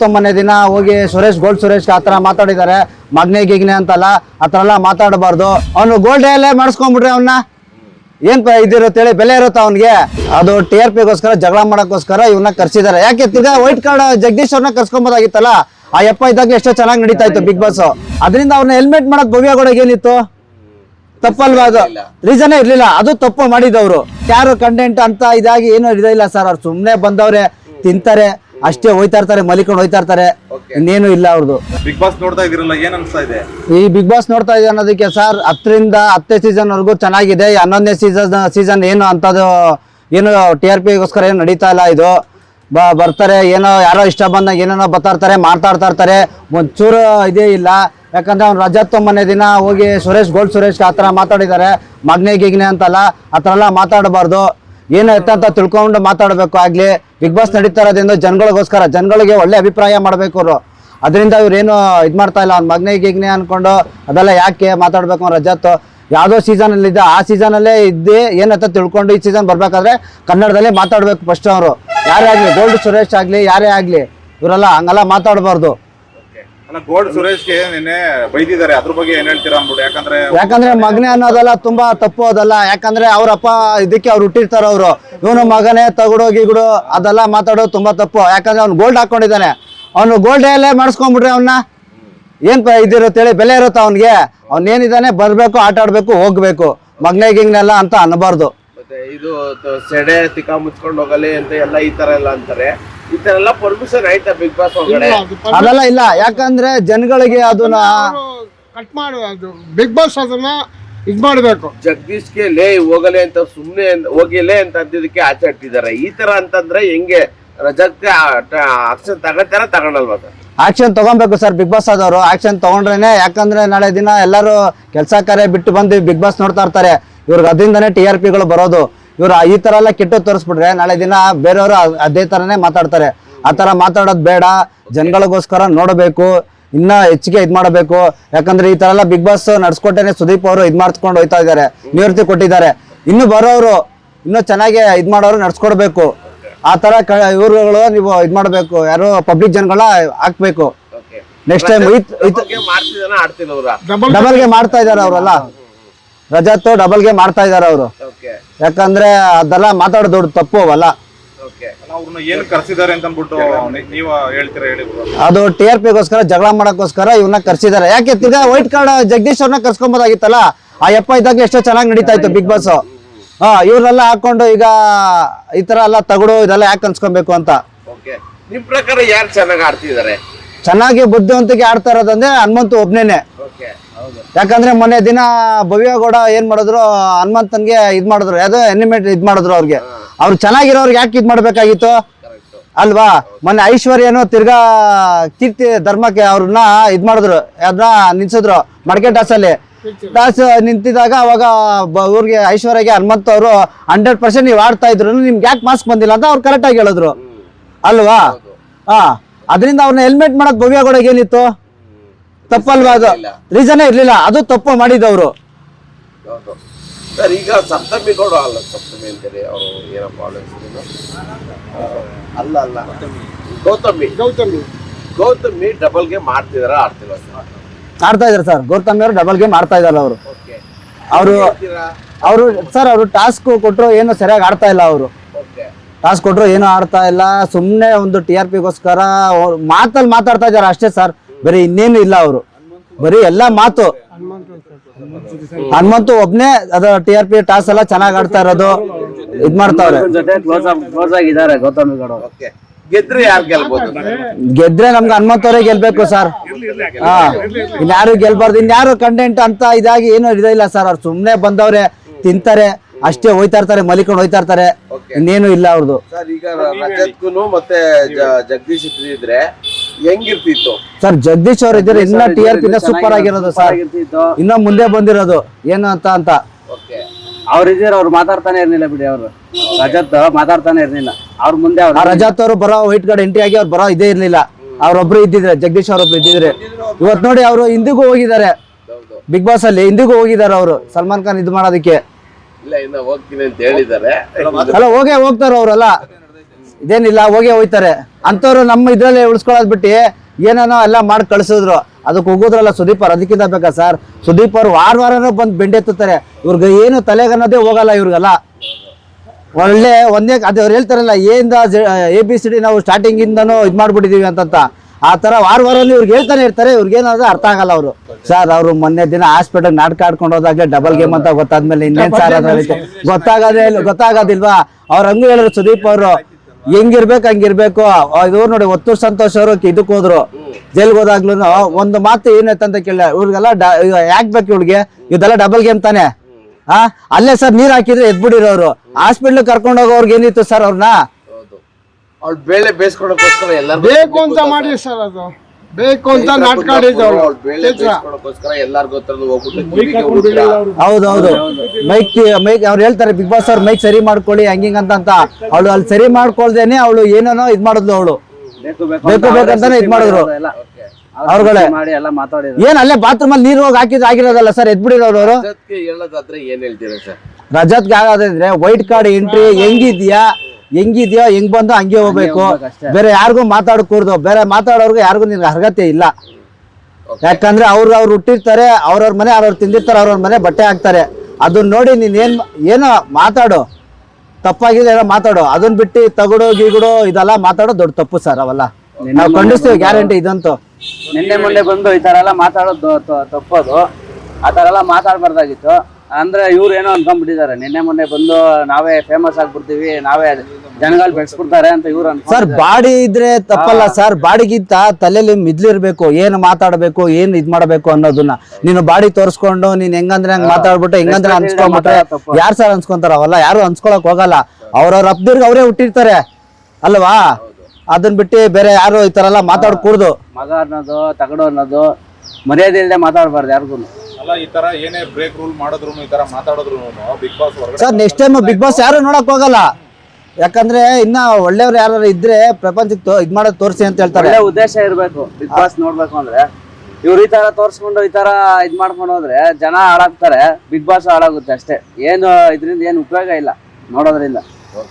ಮೊನ್ನೆ ದಿನ ಹೋಗಿ ಸುರೇಶ್ ಗೋಲ್ಡ್ ಸುರೇಶ್ ಆತರ ಮಾತಾಡಿದ್ದಾರೆ. ಮಗ್ನೆ ಗಿಗ್ನೆ ಅಂತಲ್ಲ ಆತರ ಎಲ್ಲ ಮಾತಾಡಬಾರ್ದು. ಅವನು ಗೋಲ್ಡ್ ಎಲ್ಲ ಮಾಡಿಸ್ಕೊಂಡ್ಬಿಟ್ರೆ ಅವನ್ನ ಏನ್ ಪ- ಇದಿರುತ್ತೆ ಹೇಳಿ, ಬೆಲೆ ಇರುತ್ತೆ ಅವನಿಗೆ? ಅದು ಟಿ ಆರ್ ಪಿಗೋಸ್ಕರ ಜಗಳ ಮಾಡಕ್ಕೋಸ್ಕರ ಇವನ್ನ ಕರ್ಸಿದ್ದಾರೆ. ಯಾಕೆ ತಿರ್ಗಾ ವೈಟ್ ಕಾರ್ಡ್ ಜಗದೀಶ್ ಅವ್ರನ್ನ ಕರ್ಸ್ಕೊಂಬೋದಾಗಿತ್ತಲ್ಲ? ಆ ಯಪ್ಪ ಇದ್ದಾಗ ಎಷ್ಟೋ ಚೆನ್ನಾಗಿ ನಡೀತಾ ಇತ್ತು ಬಿಗ್ ಬಾಸ್. ಅದರಿಂದ ಅವ್ನ ಹೆಲ್ಮೆಟ್ ಮಾಡಕ್ ಭವ್ಯಗೌಡಗೆ ಏನಿತ್ತು? ತಪ್ಪಲ್ವಾ ಅದು? ರೀಸನೇ ಇರ್ಲಿಲ್ಲ. ಅದು ತಪ್ಪು ಮಾಡಿದವರು. ಯಾರು ಕಂಟೆಂಟ್ ಅಂತ ಇದಾಗಿ ಏನು ಇದಿಲ್ಲ ಸರ್. ಅವ್ರು ಸುಮ್ಮನೆ ಬಂದವ್ರೆ, ತಿಂತಾರೆ. ಅಷ್ಟೇ ಹೋಯ್ತಾ ಇರ್ತಾರೆ ಮಲಿಕೊಂಡು ಹೋಯ್ತಾ ಇರ್ತಾರೆ. ಇನ್ನೇನು ಇಲ್ಲ ಅವ್ರದ್ದು ಬಿಗ್ ಬಾಸ್ ನೋಡ್ತಾ ಇದೀರಲ್ಲ ಏನ್ ಅನ್ಸ್ತಾ ಇದೆ? ಈ ಬಿಗ್ ಬಾಸ್ ನೋಡ್ತಾ ಇದೆ ಅನ್ನೋದಕ್ಕೆ ಸರ್ ಹತ್ತರಿಂದ ಹತ್ತನೇ ಸೀಸನ್ ವರ್ಗೂ ಚೆನ್ನಾಗಿದೆ. ಹನ್ನೊಂದನೇ ಸೀಸನ್ ಸೀಸನ್ ಏನು ಅಂತದ್ದು ಏನು ಟಿ ಆರ್ ಪಿಗೋಸ್ಕರ ಏನು ನಡೀತಾ ಇಲ್ಲ ಇದು. ಬ ಬರ್ತಾರೆ ಏನೋ ಯಾರೋ ಇಷ್ಟ ಬಂದಾಗ ಏನೇನೋ ಬರ್ತಾ ಇರ್ತಾರೆ ಮಾತಾಡ್ತಾ ಇರ್ತಾರೆ. ಒಂಚೂರು ಇದೇ ಇಲ್ಲ. ಯಾಕಂದ್ರೆ ಅವ್ನು ರಜತ್ ಮೊನ್ನೆ ದಿನ ಹೋಗಿ ಸುರೇಶ್ ಗೋಲ್ಡ್ ಸುರೇಶ್ ಆ ಥರ ಮಾತಾಡಿದ್ದಾರೆ. ಮಗ್ನೆ ಗಿಗ್ನೆ ಅಂತಲ್ಲ ಆ ಥರ ಎಲ್ಲ ಮಾತಾಡಬಾರ್ದು. ಏನು ಎತ್ತ ಅಂತ ತಿಳ್ಕೊಂಡು ಮಾತಾಡಬೇಕು ಆಗಲಿ. ಬಿಗ್ ಬಾಸ್ ನಡೀತಾ ಇರೋದ್ರಿಂದ ಜನಗಳಿಗೋಸ್ಕರ, ಜನಗಳಿಗೆ ಒಳ್ಳೆ ಅಭಿಪ್ರಾಯ ಮಾಡಬೇಕು ಅವರು. ಅದರಿಂದ ಇವ್ರೇನು ಇದು ಮಾಡ್ತಾ ಇಲ್ಲ, ಅವ್ನ ಮಗ್ನೆ ಅಂದ್ಕೊಂಡು ಅನ್ಕೊಂಡು ಅದೆಲ್ಲ ಯಾಕೆ ಮಾತಾಡಬೇಕು ಅವ್ನು ರಜತ್ ಯಾವುದೋ ಸೀಸನಲ್ಲಿ ಇದ್ದ ಆ ಸೀಸನಲ್ಲೇ ಇದ್ದು ಏನಂತ ತಿಳ್ಕೊಂಡು ಈ ಸೀಸನ್ ಬರಬೇಕಾದ್ರೆ ಕನ್ನಡದಲ್ಲೇ ಮಾತಾಡ್ಬೇಕು ಫಸ್ಟ್ ಅವರು. ಯಾರೇ ಆಗಲಿ, ಗೋಲ್ಡ್ ಸುರೇಶ್ ಆಗಲಿ, ಯಾರೇ ಆಗಲಿ, ಇವರೆಲ್ಲ ಹಂಗೆಲ್ಲ ಮಾತಾಡಬಾರ್ದು. ಗೋಲ್ಡ್ ಸುರೇಶ್ಗೆ ನಿನ್ನೆ ಬೈದಿದ್ದಾರೆ. ಅದ್ರ ಬಗ್ಗೆ ಏನ್ ಹೇಳ್ತೀರಾ ಅಂದ್ಬಿಟ್ಟು? ಯಾಕಂದ್ರೆ ಯಾಕಂದ್ರೆ ಮಗನೇ ಅನ್ನೋದಲ್ಲ ತುಂಬಾ ತಪ್ಪು ಅದಲ್ಲ. ಯಾಕಂದ್ರೆ ಅವ್ರಪ್ಪ ಇದಕ್ಕೆ ಅವ್ರು ಹುಟ್ಟಿರ್ತಾರ ಅವರು. ಇವನು ಮಗನೇ ತಗುಡು ಗಿಗುಡು ಅದೆಲ್ಲ ಮಾತಾಡೋದು ತುಂಬಾ ತಪ್ಪು. ಯಾಕಂದ್ರೆ ಅವ್ನು ಗೋಲ್ಡ್ ಹಾಕೊಂಡಿದ್ದಾನೆ. ಅವನು ಗೋಲ್ಡ್ ಎಲ್ಲೇ ಮಾಡಿಸ್ಕೊಂಡ್ಬಿಟ್ರೆ ಅವನ್ನ ಏನ್ ಪ- ಇದಿರುತ್ತೆ ಹೇಳಿ? ಬೆಲೆ ಇರುತ್ತೆ ಅವನಿಗೆ. ಏನಿದಾನೆ ಬರ್ಬೇಕು ಆಟ ಆಡ್ಬೇಕು ಹೋಗ್ಬೇಕು. ಮಗ್ನೆ ಹಿಂಗ್ನೆಲ್ಲ ಅಂತ ಅನ್ನಬಾರ್ದು. ಮತ್ತೆ ಇದು ಸೆಡೆ ತಿಕ್ಕ ಮುಚ್ಕೊಂಡು ಹೋಗಲಿ ಅಂತ ಎಲ್ಲ ಈ ತರ ಎಲ್ಲ ಅಂತಾರೆ. ಈ ತರ ಎಲ್ಲ ಪರ್ಮಿಷನ್ ಆಯ್ತಾ ಬಿಗ್ ಬಾಸ್ ಒಳಗಡೆ ಅದೆಲ್ಲ ಇಲ್ಲ. ಯಾಕಂದ್ರೆ ಜನಗಳಿಗೆ ಅದನ್ನ ಕಟ್ ಮಾಡು ಅದು ಬಿಗ್ ಬಾಸ್ ಅದನ್ನ ಇದ್ ಮಾಡ್ಬೇಕು. ಜಗದೀಶ್ಗೆ ಲೇ ಹೋಗಲೇ ಅಂತ ಸುಮ್ನೆ ಹೋಗಿಲೇ ಅಂತ ಅಂದಿದ್ದಕ್ಕೆ ಆಚೆ ಇಟ್ಟಿದ್ದಾರೆ ಈ ತರ ಅಂತಂದ್ರೆ ಹೆಂಗೆ? ರಜಕ್ಕೆ ಆಕ್ಷನ್ ತಗೋತಾರ ತಗೊಳಲ್ವಾ ಸರ್ ಆಕ್ಷನ್ ತಗೊಬೇಕು ಸರ್ ಬಿಗ್ ಬಾಸ್ ಆದವರು. ಆಕ್ಷನ್ ತಗೊಂಡ್ರೇನೆ ಯಾಕಂದ್ರೆ ನಾಳೆ ದಿನ ಎಲ್ಲರೂ ಕೆಲಸ ಕಾರ್ಯ ಬಿಟ್ಟು ಬಂದು ಬಿಗ್ ಬಾಸ್ ನೋಡ್ತಾ ಇರ್ತಾರೆ. ಇವ್ರಿಗೆ ಅದರಿಂದನೇ ಟಿ ಆರ್ ಪಿಗಳು ಬರೋದು. ಇವ್ರು ಈ ತರ ಎಲ್ಲ ಕೆಟ್ಟ ತೋರಿಸ್ಬಿಟ್ರೆ ನಾಳೆ ದಿನ ಬೇರೆಯವರು ಅದೇ ತರನೇ ಮಾತಾಡ್ತಾರೆ. ಆ ತರ ಮಾತಾಡೋದು ಬೇಡ. ಜನಗಳಿಗೋಸ್ಕರ ನೋಡಬೇಕು. ಇನ್ನ ಹೆಚ್ಚಿಗೆ ಇದ್ ಮಾಡಬೇಕು. ಯಾಕಂದ್ರೆ ಈ ತರ ಎಲ್ಲ ಬಿಗ್ ಬಾಸ್ ನಡ್ಸ್ಕೊಟ್ಟೇನೆ ಸುದೀಪ್ ಅವರು ಇದ್ ಮಾಡ್ಕೊಂಡು ಹೋಯ್ತಾ ಇದ್ದಾರೆ ನಿವೃತ್ತಿ ಕೊಟ್ಟಿದ್ದಾರೆ. ಇನ್ನು ಬರೋರು ಇನ್ನು ಚೆನ್ನಾಗಿ ಇದ್ ಮಾಡೋರು ನಡ್ಸ್ಕೊಡ್ಬೇಕು. ಆ ತರ ಇವರುಗಳು ಇವ್ರುಗಳು ನೀವು ಇದ್ ಮಾಡ್ಬೇಕು. ಯಾರು ಪಬ್ಲಿಕ್ ಜನಗಳ ಹಾಕ್ಬೇಕು. ನೆಕ್ಸ್ಟ್ ಟೈಮ್ ಡಬಲ್ಗೆ ಮಾಡ್ತಾ ಇದಾರೆ ಅವರೆಲ್ಲ. ರಜತ್ ಡಬಲ್ಗೆ ಮಾಡ್ತಾ ಇದಾರೆ ಅವರು. ಯಾಕಂದ್ರೆ ಅದೆಲ್ಲ ಮಾತಾಡೋದು ದೊಡ್ಡ ತಪ್ಪು ಅವಲ್ಲ. ಓಕೆ. ಅಲ್ಲ, ಅವ್ರನ್ನ ಏನ್ ಕರ್ಸಿದ್ದಾರೆ ಅಂತ ಅಂದ್ಬಿಟ್ಟು ನೀ- ನೀವು ಹೇಳ್ತೀರಾ ಹೇಳಿ bro. ಅದು ಟಿ ಆರ್ ಪಿಗೋಸ್ಕರ ಜಗಳ ಮಾಡಕ್ಕೋಸ್ಕರ ಇವನ್ನ ಕರ್ಸಿದ್ದಾರೆ. ಯಾಕೆ ತಿರ್ಗಾ ವೈಟ್ ಕಾರ್ಡ್ ಜಗದೀಶ್ ಅವ್ರನ್ನ ಕರ್ಸ್ಕೊಂಬೋದಾಗಿತ್ತಲ್ಲ? ಆ ಯಪ್ಪ ಇದ್ದಾಗ ಎಷ್ಟೋ ಚೆನ್ನಾಗಿ ನಡೀತಾ ಇತ್ತು ಬಿಗ್ ಬಾಸ್. ಹಾ ಇವ್ರನ್ನೆಲ್ಲ ಹಾಕೊಂಡು ಈಗ ಈ ತರ ಎಲ್ಲ ತಗಡು ಇದೆಲ್ಲ ಯಾಕೆ ಕನ್ಸ್ಕೊಬೇಕು ಅಂತ. ಓಕೆ. ನಿಮ್ ಪ್ರಕಾರ ಯಾರು ಚೆನ್ನಾಗಿ ಆಡ್ತಿದ್ದಾರೆ? ಚೆನ್ನಾಗಿ ಬುದ್ಧಿವಂತಿಕೆ ಆಡ್ತಾ ಇರೋದಂದ್ರೆ ಹನುಮಂತು ಒಬ್ನೇನೆ. ಯಾಕಂದ್ರೆ ಮೊನ್ನೆ ದಿನ ಭವ್ಯಗೌಡ ಏನ್ ಮಾಡಿದ್ರು ಹನುಮಂತನ್ಗೆ ಇದ್ ಮಾಡಿದ್ರು ಯಾವ್ದು ಎನಿಮೇಟ್ ಇದ್ ಮಾಡಿದ್ರು ಅವ್ರಿಗೆ. ಅವ್ರು ಚೆನ್ನಾಗಿರೋರ್ಗೆ ಯಾಕೆ ಇದ್ ಮಾಡ್ಬೇಕಾಗಿತ್ತು? ಅಲ್ವಾ? ಮೊನ್ನೆ ಐಶ್ವರ್ಯನು ತಿರ್ಗಾ ಕೀರ್ತಿ ಧರ್ಮಕ್ಕೆ ಅವ್ರನ್ನ ಇದ್ ಮಾಡಿದ್ರು ಯಾವ್ದನ್ನ ನಿಲ್ಸಿದ್ರು ಮಡಕೆ ಅಲ್ಲಿ ಟಾಸ್ ನಿಂತಿದಾಗ ಅವಾಗ ಇವ್ರಿಗೆ ಐಶ್ವರ್ಯಗೆ ಹನುಮಂತ ಅವರು ಹಂಡ್ರೆಡ್ ಪರ್ಸೆಂಟ್ ನೀವು ಆಡ್ತಾ ಇದ್ರು ನಿಮ್ಗೆ ಯಾಕೆ ಮಾಸ್ಕ್ ಬಂದಿಲ್ಲ ಅಂತ ಅವ್ರು ಕರೆಕ್ಟ್ ಆಗಿ ಹೇಳಿದ್ರು. ಅಲ್ವಾ? ಹಾ. ಅದರಿಂದ ಅವ್ರನ್ನ ಹೆಲ್ಮೆಟ್ ಮಾಡಕ್ ಭವ್ಯಗೌಡಗೆ ಏನಿತ್ತು? ತಪ್ಪಲ್ವಾ ಅದು? ರೀಸನ್ ಇರ್ಲಿಲ್ಲ. ಅದು ತಪ್ಪು ಮಾಡಿದವರು. ಸರ್ ಈಗ ಸಪ್ತಮಿ ಗೌಡ ಅಲ್ಲ ಸಪ್ತಮಿ ಅಂತಾರೆ ಅವರು ಏನಪ್ಪ ಅಲ್ಲ ಅಲ್ಲ. ಗೌತಮಿ. ಗೌತಮಿ. ಗೌತಮಿ. ಡಬಲ್ ಗೇಮ್ ಆಡ್ತಿದಾರ ಆಡ್ತಿಲ್ಲ ಸರ್? ಆಡ್ತಾ ಇದಾರೆ ಸರ್. ಗೌತಮಿ ಅವರು ಡಬಲ್ ಗೇಮ್ ಆಡ್ತಾ ಇದಾರೆ ಅವರು. ಓಕೆ. ಅವರು ಅವರು ಸರ್ ಅವರು ಟಾಸ್ಕ್ ಕೊಟ್ಟರು ಏನು ಸರಿಯಾಗಿ ಆಡ್ತಾ ಇಲ್ಲ ಅವರು. ಓಕೆ. ಟಾಸ್ಕ್ ಕೊಟ್ಟರು ಏನು ಆಡ್ತಾ ಇಲ್ಲ. ಸುಮ್ಮನೆ ಒಂದು ಟಿ ಆರ್ ಪಿಗೋಸ್ಕರ ಮಾತಲ್ಲಿ ಮಾತಾಡ್ತಾ ಇದ್ದಾರೆ ಅಷ್ಟೇ ಸರ್. ಬರೀ ಇನ್ನೇನು ಇಲ್ಲ ಅವರು. ಬರೀ ಎಲ್ಲ ಮಾತು. ಹನುಮಂತು ಒಬ್ನೇ ಅದ ಟಿ ಆರ್ ಪಿ ಟಾಸ್ ಎಲ್ಲ ಚೆನ್ನಾಗಿ ಆಡ್ತಾ ಇರೋದು. ಇದ್ ಮಾಡ್ತಾವ್ರೆ. ಗೆದ್ರೆ ಗೆದ್ರೆ ನಮ್ಗೆ ಹನುಮಂತವರೇ ಗೆಲ್ಬೇಕು ಸರ್. ಹಾ. ಇನ್ಯಾರು ಗೆಲ್ಬಾರ್ದು ಇನ್ಯಾರು ಕಂಟೆಂಟ್ ಅಂತ ಇದಾಗಿ ಏನು ಇದಿಲ್ಲ ಸರ್. ಅವ್ರು ಸುಮ್ನೆ ಬಂದವ್ರೆ, ತಿಂತಾರೆ, ಅಷ್ಟೇ ಹೋಯ್ತಾ ಇರ್ತಾರೆ, ಮಲಿಕೊಂಡು ಹೋಯ್ತಾ ಇರ್ತಾರೆ. ಇನ್ನೇನು ಇಲ್ಲ ಅವ್ರದ್ದು ಈಗ ಮತ್ತೆ ಜಗದೀಶ್ ಇದ್ರೆ ಹೆಂಗಿರ್ತಿತ್ತು? ಸರ್ ಜಗದೀಶ್ ಅವ್ರ ಇದ್ರೆ ಇನ್ನ ಟಿ ಆರ್ ಪಿ ಸೂಪರ್ ಆಗಿರೋದು ಸರ್. ಆಗಿರ್ತಿತ್ತು ಇನ್ನ ಮುಂದೆ ಬಂದಿರೋದು. ಏನು ಅಂತ ಅಂತ. ಓಕೆ. ಇದ್ರೆ ಇದ್ದೀರ ಅವ್ರು ಮಾತಾಡ್ತಾನೆ ಇರ್ಲಿಲ್ಲ ಬಿಡಿ ಅವರು. ರಜತ್ ಮಾತಾಡ್ತಾನೆ ಇರ್ಲಿಲ್ಲ. ಅವ್ರ ಮುಂದೆ ಆ ಅವ್ರು ರಜಾತ್ ಅವರು ಬರೋ ವೈಟ್ ಕಾರ್ಡ್ ಎಂಟ್ರಿ ಆಗಿ ಅವ್ರು ಬರೋ ಇದೇ ಇರ್ಲಿಲ್ಲ. ಅವ್ರೊಬ್ರು ಇದ್ದಿದ್ರೆ ಜಗದೀಶ್ ಅವರೊಬ್ರು ಇದ್ದಿದ್ರೆ. ಇವತ್ ನೋಡಿ ಅವರು ಹಿಂದಿಗೂ ಹೋಗಿದ್ದಾರೆ. ಬಿಗ್ ಬಾಸ್ ಅಲ್ಲಿ ಹಿಂದಿಗೂ ಹೋಗಿದ್ದಾರೆ ಅವರು. ಸಲ್ಮಾನ್ ಖಾನ್ ಇದು ಮಾಡೋದಕ್ಕೆ. ಇಲ್ಲ ಇನ್ನ ಹೋಗ್ತೀನಿ ಅಂತ ಹೇಳಿದ್ದಾರೆ. ಅಲ್ಲ ಹೋಗೇ ಹೋಗ್ತಾರ ಅವರೆಲ್ಲ? ಇದೇನಿಲ್ಲ ಹೋಗಿ ಹೋಯ್ತಾರೆ. ಅಂತವ್ರು ನಮ್ಮ ಇದ್ರಲ್ಲಿ ಉಳಿಸ್ಕೊಳ್ಳೋದ್ ಬಿಟ್ಟು ಏನೇನೋ ಎಲ್ಲ ಮಾಡಿ ಕಳ್ಸಿದ್ರು. ಅದಕ್ಕೆ ಹೋಗೋದ್ರಲ್ಲ ಸುದೀಪ್ ಅವ್ರು ಅದಕ್ಕಿಂತ ಬೇಕಾ ಸರ್? ಸುದೀಪ್ ಅವ್ರು ವಾರ ವಾರನೂ ಬಂದು ಬೆಂಡೆತ್ತುತ್ತಾರೆ ಇವ್ರಿಗೆ ಏನು ತಲೆಗನ್ನೋದೇ ಹೋಗಲ್ಲ ಇವ್ರಿಗೆಲ್ಲ. ಒಳ್ಳೆ ಒಂದೇ ಅದೇ ಅವ್ರು ಹೇಳ್ತಾರಲ್ಲ ಏಯಿಂದ ಎ ಬಿ ಸಿ ಡಿ ನಾವು ಸ್ಟಾರ್ಟಿಂಗ್ ಇಂದನೂ ಇದು ಮಾಡ್ಬಿಟ್ಟಿದೀವಿ ಅಂತಂತ. ಆ ಥರ ವಾರ ವಾರಲ್ಲಿ ಇವ್ರಿಗೆ ಹೇಳ್ತಾನೆ ಇರ್ತಾರೆ ಇವ್ರಿಗೆ ಏನಾದ್ರು ಅರ್ಥ ಆಗಲ್ಲ ಅವರು. ಸರ್ ಅವರು ಮೊನ್ನೆ ದಿನ ಹಾಸ್ಪಿಟಲ್ ನಾಟಕ ಆಡ್ಕೊಂಡು ಹೋದಾಗಲೇ ಡಬಲ್ ಗೇಮ್ ಅಂತ ಗೊತ್ತಾದ್ಮೇಲೆ ಇನ್ನೇನ್ ಸರ್ ಅದ್ರ ಗೊತ್ತಾಗದೇ ಇಲ್ಲ ಗೊತ್ತಾಗೋದಿಲ್ವಾ? ಅವ್ರು ಹಂಗೂ ಹೇಳಿದ್ರು ಸುದೀಪ್ ಅವರು ಹೆಂಗಿರ್ಬೇಕು ಹಂಗಿರ್ಬೇಕು. ಇವ್ರು ನೋಡಿ ಒತ್ತು ಸಂತೋಷ್ ಅವರು ಇದಕ್ಕೆ ಹೋದ್ರು. ಜೈಲ್ಗೆ ಹೋದಾಗ್ಲೂ ಒಂದು ಮಾತು ಏನೈತಂತ ಕೇಳ ಇವ್ರಿಗೆಲ್ಲ ಯಾಕೆ ಬೇಕು ಇವ್ಳಿಗೆ ಇದೆಲ್ಲ ಡಬಲ್ ಗೇಮ್ ತಾನೆ? ಆ ಅಲ್ಲೇ ಸರ್ ನೀರ್ ಹಾಕಿದ್ರೆ ಎದ್ಬಿಡಿರೋರು ಹಾಸ್ಪಿಟ್ಲ್ ಕರ್ಕೊಂಡು ಹೋಗೋರ್ಗೆ ಏನಿತ್ತು ಸರ್ ಅವ್ರನ್ನ? ಹೌದು. ಅವ್ಳು ಬೇಳೆ ಬೇಯಿಸ್ಕೊಳಕ್ಕೋಸ್ಕರ ಎಲ್ಲ ಬೇಕು ಅಂತ ಮಾಡಿ ಸರ್ ಅದು. ಬೇಕು ಅಂತ ನಾಟಕ ಮೈಕ್ ಮೈಕ್ ಅವ್ರು ಹೇಳ್ತಾರೆ ಬಿಗ್ ಬಾಸ್ ಅವ್ರ ಮೈಕ್ ಸರಿ ಮಾಡ್ಕೊಳ್ಳಿ ಹಂಗಿಂಗ್ ಅಂತ ಅಂತ. ಅವಳು ಅಲ್ಲಿ ಸರಿ ಮಾಡ್ಕೊಳ್ದೇನೆ ಅವಳು ಏನೇನೋ ಇದ್ ಮಾಡಿದ್ಲು ಅವಳು. ಬೇಕು ಬೇಕು ಬೇಕು ಅಂತ ಬೇಕಂತಾನೆ ಇದ್ ಮಾಡಿದ್ರು. ಅವ್ರಗಳೇ. ಅವ್ರುಗಳೇ. ಮಾಡಿ ಎಲ್ಲ ಮಾತಾಡಿದ್ರು. ಏನ್ ಅಲ್ಲೇ ಬಾತ್ರೂಮ್ ಅಲ್ಲಿ ನೀರು ಹೋಗಿ ಹಾಕಿದ್ ಆಗಿರೋದಲ್ಲ ಸರ್ ಎದ್ಬಿಡಿರೋರು ಅವರು? ರಜತ್ಗೆ ಹೇಳೋದಾದ್ರೆ ಏನ್ ಹೇಳ್ತೀರಾ ಸರ್? ರಜತ್ಗೆ ಆಗೋದಂದ್ರೆ ವೈಟ್ ಕಾರ್ಡ್ ಎಂಟ್ರಿ ಹೆಂಗಿದ್ಯಾ? ಹೆಂಗಿದ್ಯೋ ಹೆಂಗ್ ಬಂದು ಹಂಗೆ ಹೋಗ್ಬೇಕು. ಬೇರೆ ಯಾರಿಗೂ ಮಾತಾಡಕೂಡ್ದು ಬೇರೆ ಮಾತಾಡೋರ್ಗು ಯಾರಿಗೂ ನಿನ್ಗೆ ಅರ್ಹತೆ ಇಲ್ಲ. ಯಾಕಂದ್ರೆ ಅವ್ರು ಅವ್ರು ಹುಟ್ಟಿರ್ತಾರೆ ಅವ್ರವ್ರ ಮನೆ ಅವ್ರವ್ರು ತಿಂದಿರ್ತಾರೆ ಅವ್ರವ್ರ ಮನೆ ಬಟ್ಟೆ ಹಾಕ್ತಾರೆ. ಅದನ್ನ ನೋಡಿ ನೀನ್ ಏನ್ ಏನೋ ಮಾತಾಡು. ತಪ್ಪಾಗಿದೆ ಏನೋ ಮಾತಾಡು. ಅದನ್ನ ಬಿಟ್ಟು ತಗಡು ಗೀಗುಡು ಇದೆಲ್ಲ ಮಾತಾಡೋ ದೊಡ್ಡ ತಪ್ಪು ಸರ್ ಅವೆಲ್ಲ. ನಾವು ಖಂಡಿಸ್ತೀವಿ ಗ್ಯಾರಂಟಿ ಇದಂತೂ. ನಿನ್ನೆ ಮೊನ್ನೆ ಬಂದು ಈ ತರ ಎಲ್ಲ ಮಾತಾಡೋದು ತಪ್ಪೋದು ತಪ್ಪದು. ಆ ತರ ಎಲ್ಲ ಮಾತಾಡ್ಬಾರ್ದಾಗಿತ್ತು. ಅಂದ್ರೆ ಇವ್ರು ಏನೋ ಅನ್ಕೊಂಡ್ಬಿಟ್ಟಿದ್ದಾರೆ. ನಿನ್ನೆ ಮೊನ್ನೆ ಬಂದು ನಾವೇ ಫೇಮಸ್ ಆಗ್ಬಿಡ್ತೀವಿ ನಾವೇ ಜನಗಳು ಬೆಳೆಸ್ಬಿಡ್ತಾರೆ ಅಂತ ಇವ್ರು ಸರ್ ಬಾಡಿ ಇದ್ರೆ ತಪ್ಪಲ್ಲ ಸರ್ ಬಾಡಿಗಿಂತ ತಲೆಯಲ್ಲಿ ಮಿದ್ಲಿರ್ಬೇಕು ಏನ್ ಮಾತಾಡ್ಬೇಕು ಏನ್ ಇದ್ ಮಾಡಬೇಕು ಅನ್ನೋದನ್ನ. ನೀನು ಬಾಡಿ ತೋರಿಸ್ಕೊಂಡು ನೀನ್ ಹೆಂಗಂದ್ರೆ ಹಂಗ್ ಮಾತಾಡ್ಬಿಟ್ಟು ಹೆಂಗಂದ್ರೆ ಇಲ್ದೆ ಅನ್ಸ್ಕೊಂಡ್ಬಿಟ್ರೆ ತಪ್ಪು. ಯಾರ್ ಸರ್ ಅನ್ಸ್ಕೊಂತಾರ? ಅವಲ್ಲ ಯಾರು ಅನ್ಸ್ಕೊಳಕ್ ಹೋಗಲ್ಲ. ಅವ್ರವ್ರ ಅಪ್ದಿರ್ಗೆ ಅವರೇ ಹುಟ್ಟಿರ್ತಾರೆ. ಅಲ್ವಾ? ಅದನ್ ಬಿಟ್ಟು ಬೇರೆ ಯಾರು ಈ ತರ ಎಲ್ಲ ಮಾತಾಡ್ಕೂಡ್ದು. ಮಗ ಅನ್ನೋದು ತಗಡು ಅನ್ನೋದು ಮರ್ಯಾದೆ ಇಲ್ಲದೆ ಮಾತಾಡಬಾರ್ದು ಯಾರಿಗೂ ಅಲ್ಲ ಈ ತರ ಏನೇ ಬ್ರೇಕ್ ರೂಲ್ ಮಾಡಿದ್ರು ಈ ತರ ಮಾತಾಡಿದ್ರು ಬಿಗ್ ಬಾಸ್ ಹೊರಗಡೆ sir next time Big Boss ಯಾರು ನೋಡಕ್ ಹೋಗಲ್ಲ. ಯಾಕಂದ್ರೆ ಇನ್ನ ಒಳ್ಳೆಯವ್ರು ಯಾರು ಇದ್ರೆ ಪ್ರಪಂಚಕ್ಕೆ ತೋ- ಇದ್ ಮಾಡೋದು ತೋರಿಸಿ ಅಂತ ಹೇಳ್ತಾರೆ. ಒಳ್ಳೆ ಉದ್ದೇಶ ಇರ್ಬೇಕು ಬಿಗ್ ಬಾಸ್ ನೋಡ್ಬೇಕು ಅಂದ್ರೆ. ಇವ್ರು ಈ ತರ ತೋರ್ಸ್ಕೊಂಡು ಈ ತರ ಇದ್ ಮಾಡ್ಕೊಂಡು ಹೋದ್ರೆ ಜನ ಹಾಳಾಗ್ತಾರೆ ಬಿಗ್ ಬಾಸ್ ಹಾಳಾಗುತ್ತೆ ಅಷ್ಟೇ. ಏನು ಇದ್ರಿಂದ ಏನು ಉಪಯೋಗ ಇಲ್ಲ ನೋಡೋದ್ರಿಂದ.